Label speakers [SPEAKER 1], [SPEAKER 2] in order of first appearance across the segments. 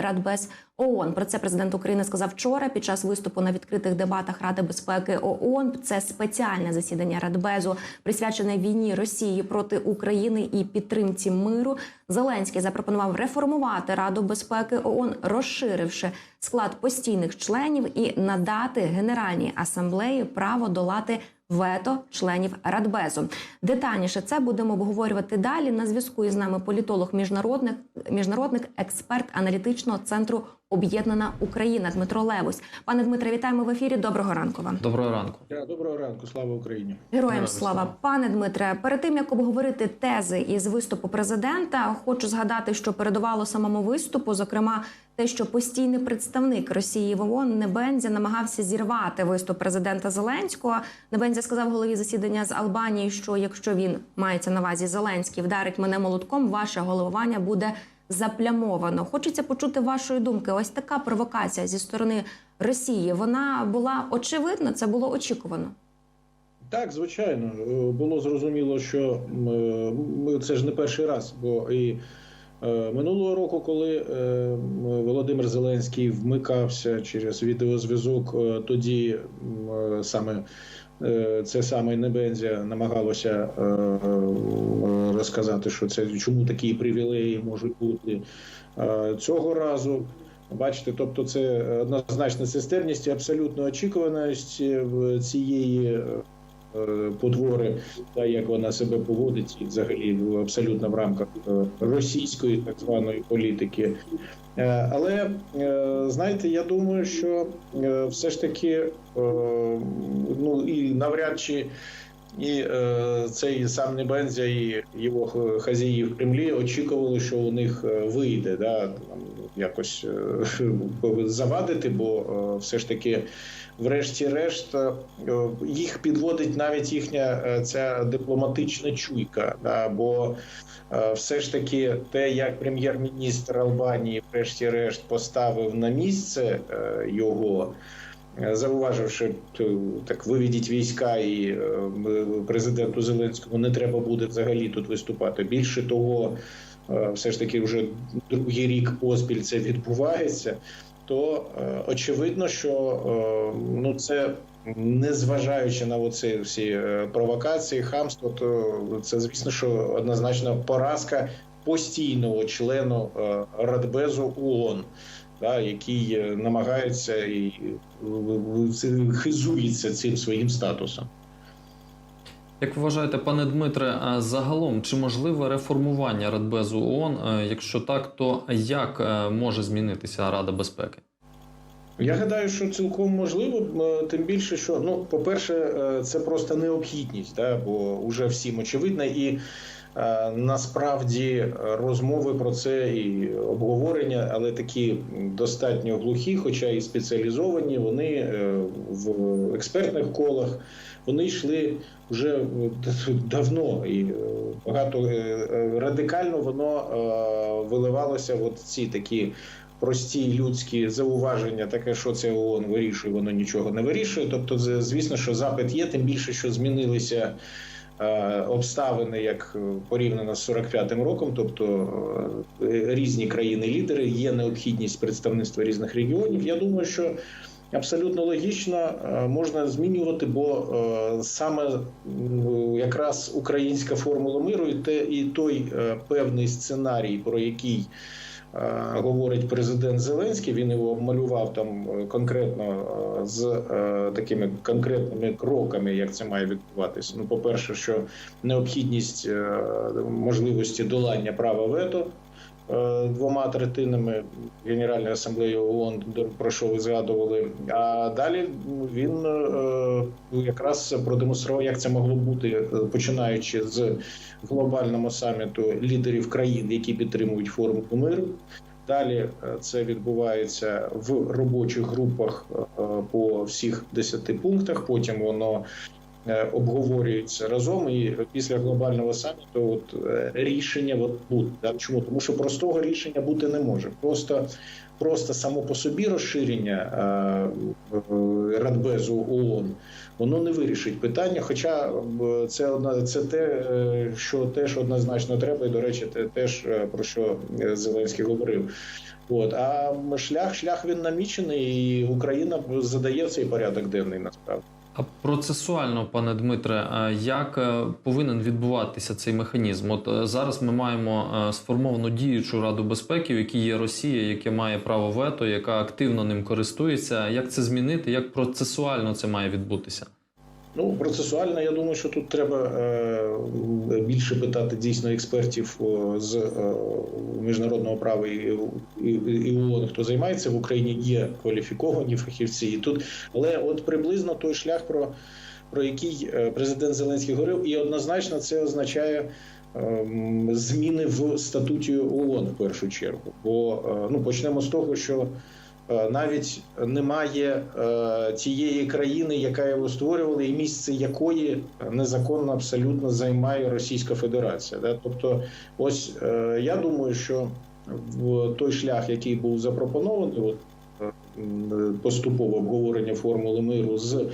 [SPEAKER 1] Радбез ООН. Про це президент України сказав вчора під час виступу на відкритих дебатах Ради безпеки ООН. Це спеціальне засідання Радбезу, присвячене війні Росії проти України і підтримці миру. Зеленський запропонував реформувати Раду безпеки ООН, розширивши склад постійних членів і надати Генеральній асамблеї право долати вето членів Радбезу. Детальніше це будемо обговорювати далі. На зв'язку із нами політолог міжнародник, міжнародник, експерт аналітичного центру Об'єднана Україна Дмитро Левусь. Пане Дмитре, вітаємо в ефірі. Доброго ранку вам.
[SPEAKER 2] Доброго ранку.
[SPEAKER 3] Доброго ранку, слава Україні.
[SPEAKER 1] Героям
[SPEAKER 2] Героям
[SPEAKER 1] слава,
[SPEAKER 2] слава.
[SPEAKER 1] пане Дмитре. Перед тим як обговорити тези із виступу президента, хочу згадати, що передувало самому виступу, зокрема, те, що постійний представник Росії в ООН Небензя намагався зірвати виступ президента Зеленського. Небензя сказав голові засідання з Албанії, що якщо він мається на увазі Зеленський, вдарить мене молотком, ваше головування буде заплямовано. Хочеться почути вашої думки. Ось така провокація зі сторони Росії. Вона була очевидна, це було очікувано.
[SPEAKER 3] Так, звичайно, Е, було зрозуміло, що е, ми це ж не перший раз, бо і е, минулого року, коли Володимир Зеленський вмикався через відеозв'язок, тоді саме це саме Небензя намагалося е, е, розказати, що це чому такі привілеї можуть бути Е, цього разу. Бачите, тобто це однозначна системність і абсолютно очікуваність е, цієї е, е, потвори, та як вона себе поводить, і взагалі абсолютно в рамках е, російської так званої політики. Е, Але е, знаєте, я думаю, що е, все ж таки е, ну і навряд чи. І е, цей сам Небензя і його хазяї в Кремлі очікували, що у них е, вийде да, там, якось е, завадити, бо е, все ж таки, врешті-решт, е, їх підводить навіть їхня е, ця дипломатична чуйка. Да, бо е, все ж таки те, як прем'єр-міністр Албанії, врешті-решт, поставив на місце е, його. Е, Зауваживши так, виведіть війська, і е, президенту Зеленському не треба буде взагалі тут виступати. Більше того, е, все ж таки, вже другий рік поспіль це відбувається. То очевидно, що ну це незважаючи на оці всі провокації, хамство, то це звісно, що однозначно поразка постійного члену Радбезу ООН да, який е, намагається і е, хизується цим своїм статусом.
[SPEAKER 2] Як вважаєте, пане Дмитре, а загалом чи можливе реформування Радбезу ООН? Е, Якщо так, то як може змінитися Рада безпеки?
[SPEAKER 3] Я гадаю, що цілком можливо, е, тим більше, що ну, по-перше, е, це просто необхідність, да, бо вже всім очевидно, і е, насправді розмови про це і обговорення, але такі достатньо глухі, хоча і спеціалізовані, вони е, в експертних колах вони йшли вже давно і багато радикально воно е, виливалося в ці такі прості людські зауваження, таке, що це ООН вирішує, воно нічого не вирішує. Тобто, звісно, що запит є, тим більше, що змінилися. е, Обставини як порівняно з 45-м роком, тобто е, різні країни-лідери, є необхідність представництва різних регіонів. Я думаю, що абсолютно логічно е, можна змінювати, бо саме якраз українська формула миру і той певний сценарій, про який говорить президент Зеленський. Він його обмалював там е, конкретно е, з е, такими конкретними кроками, як це має відбуватися. Ну, по-перше, що необхідність е, можливості долання права вето. Е, Двома третинами Генеральної асамблеї ООН, про що ви згадували. А далі він е, якраз продемонстрував, як це могло бути, е, починаючи з глобального саміту лідерів країн, які підтримують формулу миру. Далі це відбувається в робочих групах по всіх 10 пунктах. Потім воно обговорюються разом. І після глобального саміту от е, рішення от буде. Да? Чому? Тому що простого рішення бути не може. Просто просто само по собі розширення е, е, Радбезу ООН воно не вирішить питання. Хоча е, це одна це те, е, що теж однозначно треба, і до речі, те теж е, про що е, Зеленський говорив. От а шлях шлях він намічений, і Україна задає цей порядок денний насправді.
[SPEAKER 2] А процесуально, пане Дмитре, е, як е, повинен відбуватися цей механізм? От е, зараз ми маємо сформовану діючу раду безпеки, в якій є Росія, яка має право вето, яка активно ним користується. Як це змінити? Як процесуально це має відбутися?
[SPEAKER 3] Ну, процесуально, я думаю, що тут треба е, більше питати дійсно експертів з е, міжнародного права і, ООН, хто займається в Україні, є кваліфіковані фахівці. І тут, але от приблизно той шлях, про, про який е, президент Зеленський говорив, і однозначно це означає. Зміни в статуті ООН в першу чергу, бо ну почнемо з того, що навіть немає е, тієї країни, яка його створювала, і місце якої незаконно абсолютно займає Російська Федерація. Тобто, ось е, я думаю, що в той шлях, який був запропонований, от е, поступове обговорення формули миру з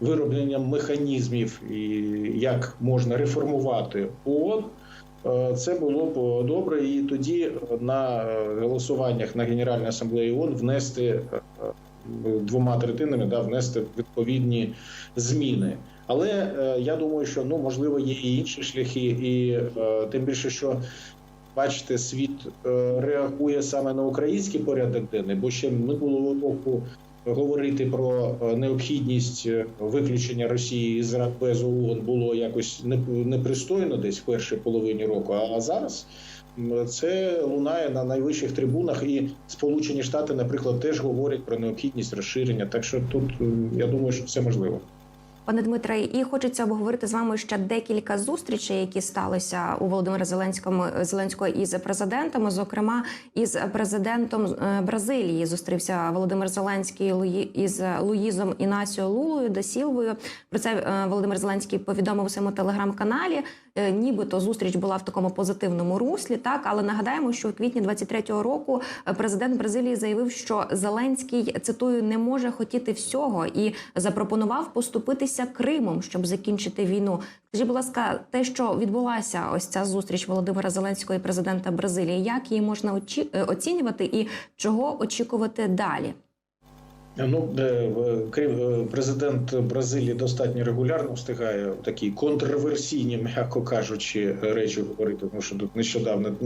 [SPEAKER 3] виробленням механізмів і як можна реформувати ООН. Е, Це було б добре, і тоді на е, голосуваннях на Генеральній асамблеї ООН внести е, двома третинами, да, внести відповідні зміни. Але я думаю, що ну можливо є і інші шляхи, і тим більше, що бачите, світ реагує саме на український порядок денний, бо ще минулого року говорити про е, необхідність е, виключення Росії з Радбезу ООН було якось непристойно десь в першій половині року. А зараз це лунає на найвищих трибунах, і Сполучені Штати, наприклад, теж говорять про необхідність розширення. Так що тут я думаю, що все можливо.
[SPEAKER 1] Пане Дмитре, і хочеться обговорити з вами ще декілька зустрічей, які сталися у Володимира Зеленському Зеленського із президентами. Зокрема, із президентом е, Бразилії зустрівся Володимир Зеленський Луї- із Луїзом Інасіо Лулою да. Про це е, Володимир Зеленський повідомив у своєму телеграм-каналі. Е, Нібито зустріч була в такому позитивному руслі, так але нагадаємо, що у квітні 23-го року е, президент Бразилії заявив, що Зеленський цитую не може хотіти всього і запропонував поступитися Кримом, щоб закінчити війну. Скажіть, будь ласка, те, що відбулася ось ця зустріч Володимира Зеленського і президента Бразилії, як її можна е, оцінювати і чого очікувати далі?
[SPEAKER 3] Ну е, крім е, президент Бразилії достатньо регулярно встигає такі контроверсійні, м'яко кажучи, речі говорити. Тому що тут нещодавно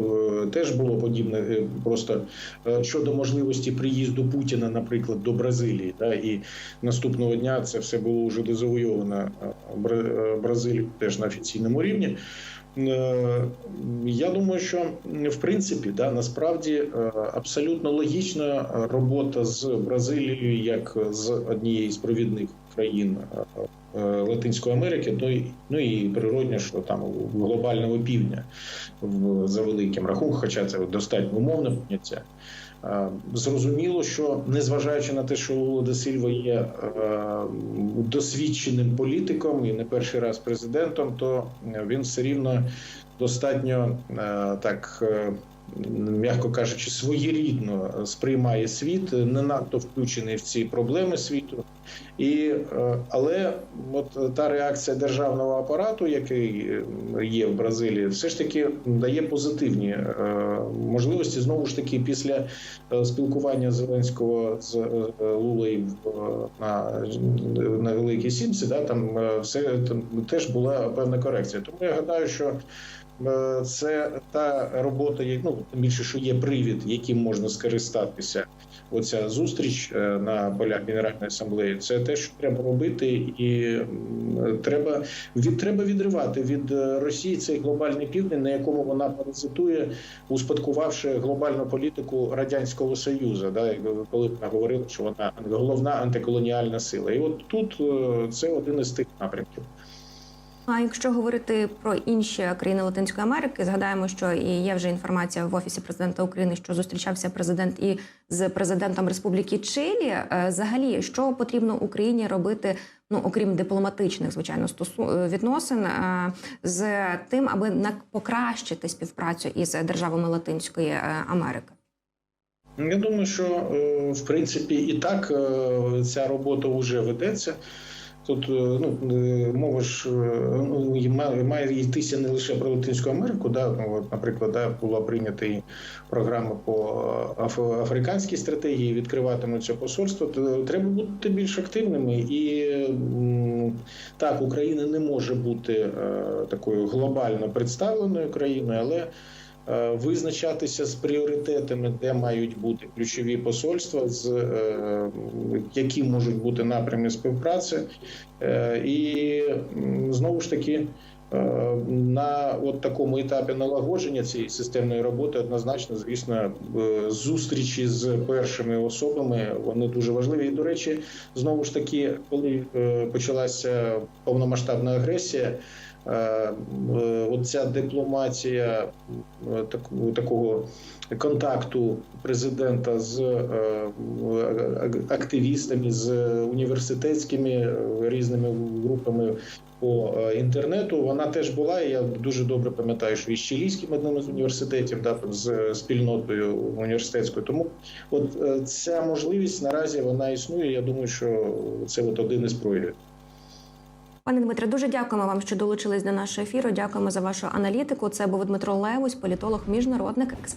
[SPEAKER 3] е, теж було подібне, просто щодо можливості приїзду Путіна, наприклад, до Бразилії. Да, і наступного дня це все було вже дезавойовано Бра- Бразилію теж на офіційному рівні. Е, Я думаю, що в принципі да насправді е, абсолютно логічна робота з Бразилією як з однієї з провідних країн е, Латинської Америки, ну і ну природньо, що там у глобального півдня в за великим рахунком, хоча це достатньо умовне поняття. Е, Зрозуміло, що незважаючи на те, що Лула де Сільва є е, досвідченим політиком і не перший раз президентом, то він все рівно достатньо е, так. М'яко кажучи, своєрідно сприймає світ, не надто включений в ці проблеми світу, і е, але от та реакція державного апарату, який е, є в Бразилії, все ж таки дає позитивні е, можливості. Знову ж таки, після е, спілкування Зеленського з е, Лулею е, на, на Великій Сімці, да, там е, все там теж була певна корекція. Тому я гадаю, що е, це та робота, ну тим більше, що є привід, яким можна скористатися. Оця зустріч е, на полях Генеральної асамблеї це те, що треба робити, і треба від треба відривати від е, Росії цей глобальний південь, на якому вона паразитує, успадкувавши глобальну політику радянського союзу, да, коли вона говорила, що вона головна антиколоніальна сила. І от тут е, це один із тих напрямків.
[SPEAKER 1] А якщо говорити про інші країни Латинської Америки, згадаємо, що і є вже інформація в офісі президента України, що зустрічався президент і з президентом Республіки Чилі. Е, Взагалі, що потрібно Україні робити, ну окрім дипломатичних, звичайно, стосу е, відносин е, з тим, аби покращити співпрацю із державами Латинської Америки.
[SPEAKER 3] Я думаю, що в принципі і так ця робота вже ведеться. Тут е, ну, е, мова ж е, ну, має, йтися не лише про Латинську Америку. Да? Ну, от, наприклад, да, була прийнята програма по аф- африканській стратегії, відкриватимуться посольства. То треба бути більш активними. І так, Україна не може бути такою глобально представленою країною, але визначатися з пріоритетами, де мають бути ключові посольства, з е, які можуть бути напрями співпраці, Е, і знову ж таки. е, На от такому етапі налагодження цієї системної роботи однозначно, звісно, е, зустрічі з першими особами вони дуже важливі. І до речі, знову ж таки, коли е, почалася повномасштабна агресія, е, е, оця дипломатія е, так- такого контакту президента з е, е, активістами, з університетськими е, різними групами по е, інтернету. Вона теж була. Я дуже добре пам'ятаю, що і з Чилійським одним з університетів, да, з спільнотою університетською. Тому от е, ця можливість наразі вона існує. Я думаю, що це от один із проявів.
[SPEAKER 1] Пане Дмитре, дуже дякуємо вам, що долучились до нашого ефіру. Дякуємо за вашу аналітику. Це був Дмитро Левусь, політолог, міжнародник, експерт.